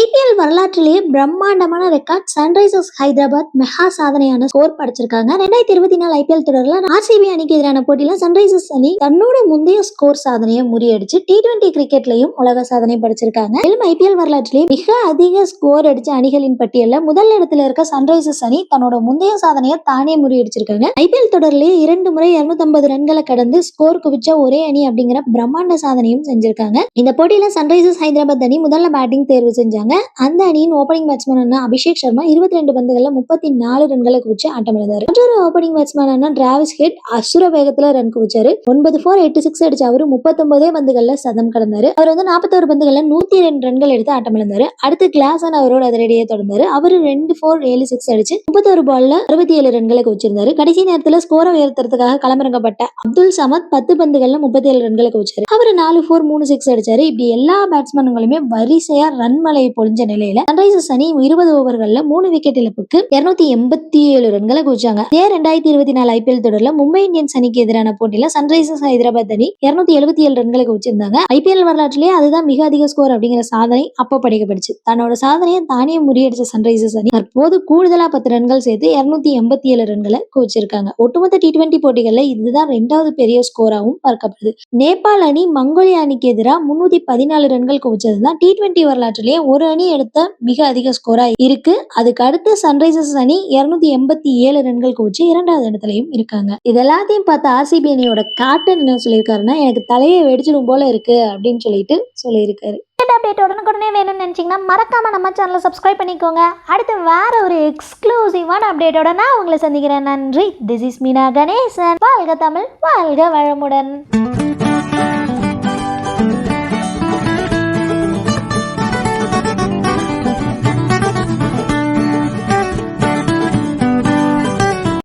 IPL வரலாற்றிலேயே பிரம்மாண்டமான record Sunrisers Hyderabad mega சாதனையான ஸ்கோர் படைச்சிருக்காங்க. ரெண்டாயிரத்தி இருபத்தி நாலு ஐபிஎல் தொடரில் ஆர்சிபி அணிக்கு எதிரான போட்டியில சன்ரைசர்ஸ் அணி தன்னோட முந்தைய ஸ்கோர் சாதனையை முறியடிச்சு டி டுவெண்டி கிரிக்கெட்லயும் உலக சாதனை படைச்சிருக்காங்க. மேலும் ஐபிஎல் வரலாற்றிலேயே மிக அதிக ஸ்கோர் அடிச்ச அணிகளின் பட்டியலில் முதல் இடத்துல இருக்க சன்ரைசர்ஸ் அணி தன்னோட முந்தைய சாதனையை தானே முறியடிச்சிருக்காங்க. ஐபிஎல் தொடரிலேயே இரண்டு முறை 250 ரன்களை கடந்து ஸ்கோர் குவிச்ச ஒரே அணி அப்படிங்கிற பிரம்மாண்ட சாதனையும் செஞ்சிருக்காங்க. இந்த போட்டியில சன்ரைசர்ஸ் ஹைதராபாத் அணி முதல்ல பேட்டிங் தேர்வு செஞ்சாங்க அந்த அணியின் ஓப்பனிங் பேட்ஸ்மேனான அபிஷேக் சர்மா இருபத்தி ரெண்டு பந்துகள்ல முப்பத்தி நாலு ரன்களை குவிச்சு ஆட்டம் மற்றொரு ஓப்பனிங் பேட்ஸ்மேனான டிராவிஸ் ஹெட் அசுர வேகத்துல ரன் குவிச்சாரு. ஒன்பது ஃபோர் எட்டு சிக்ஸ் அடிச்ச அவரு முப்பத்தொன்பதே பந்துகள்ல சதம் கடந்தாரு. அவர் வந்து நாற்பத்தோரு பந்துகள்ல நூத்தி ரெண்டு ரன்கள் எடுத்து ஆட்டம் இழந்தாரு. அடுத்து கிளாசன் அவரோட அதிரடியை தொடர்ந்தாரு. அவரு ரெண்டு ஃபோர் ஏழு சிக்ஸ் அடிச்சு முப்பத்தோரு பால்ல அறுபத்தி ஏழு ரன்களை குவிச்சிருந்தாரு. கடைசி நேரத்துல ஸ்கோரை உயர்த்துறதுக்காக களமிறங்கப்பட்ட அப்துல் சமத் பத்து பந்துகள்ல முப்பத்தி ஏழு ரன்களை குவிச்சாரு. அவர் நாலு ஃபோர் மூணு சிக்ஸ் அடிச்சாரு. இப்படி எல்லா பேட்ஸ்மேனுங்களுமே வரிசையா ரன் மலை பொழிஞ்ச நிலையில சன்ரைசர்ஸ் அணி இருபது ஓவர்கள்ல மூணு விக்கெட் இழப்புக்கு இருநூத்தி எண்பத்தி ஏழு ரன்களை குவிச்சாங்க. இதே ரெண்டாயிரத்தி இருபத்தி நாலு ஐபிஎல் தொடர்ல மும்பை இந்தியன்ஸ் அணிக்கு எதிரான போட்டியில சன்ரைசர்ஸ் ஹைதராபாத் அணி இருநூத்தி எழுபத்தி ஏழு ரன்களை குவிச்சிருந்தாங்க. ஐபிஎல் வரலாற்றிலேயே அதுதான் மிக அதிக ஸ்கோர் அப்படிங்கிற சாதனை அப்ப படைக்கப்படுச்சு தன்னோட சாதனையை தானே முறியடிச்ச சன்ரைசர்ஸ் அணி தற்போது கூடுதலா பத்து ரன்கள் சேர்த்து இருநூத்தி எண்பத்தி ஏழு ரன்களை குவிச்சிருக்காங்க. ஒட்டுமொத்த டி டுவெண்டி போட்டிகள்ல இதுதான் ரெண்டாவது பெரிய ஸ்கோராவும் பார்க்கப்படுது. நேபாள் அணி மங்கோலிய அணிக்கு எதிராக முன்னூத்தி பதினாலு ரன்கள் குவிச்சது தான் டி டுவெண்டி வரலாற்றிலேயே ஒரு அணி எடுத்த மிக அதிக ஸ்கோரா இருக்கு. அதுக்கு அடுத்து சன்ரைசர்ஸ் அணி இருநூத்தி எண்பத்தி ஏழு ரன்கள் குவிச்சு இரண்டாவது இடத்துலயும் இருக்காங்க. இது எல்லாத்தையும் பார்த்து ஆர்சிபி அணியோட கேப்டன் என்ன சொல்லியிருக்காருன்னா எனக்கு தலையை வெடிச்சிடும் போல இருக்கு அப்படின்னு சொல்லிட்டு சொல்லியிருக்காரு. அப்டேட் உடனுக்குடனே வேணும்னு நினச்சிங்கன்னா மறக்காமல் நம்ம சேனலை சப்ஸ்கிரைப் பண்ணிக்கோங்க. அடுத்து வேற ஒரு எக்ஸ்க்ளூசிவான அப்டேட்டோட நான் உங்களை சந்திக்கிறேன். நன்றி. This is Meena Ganesan. வாழ்க தமிழ் வாழ்க வளமுடன்.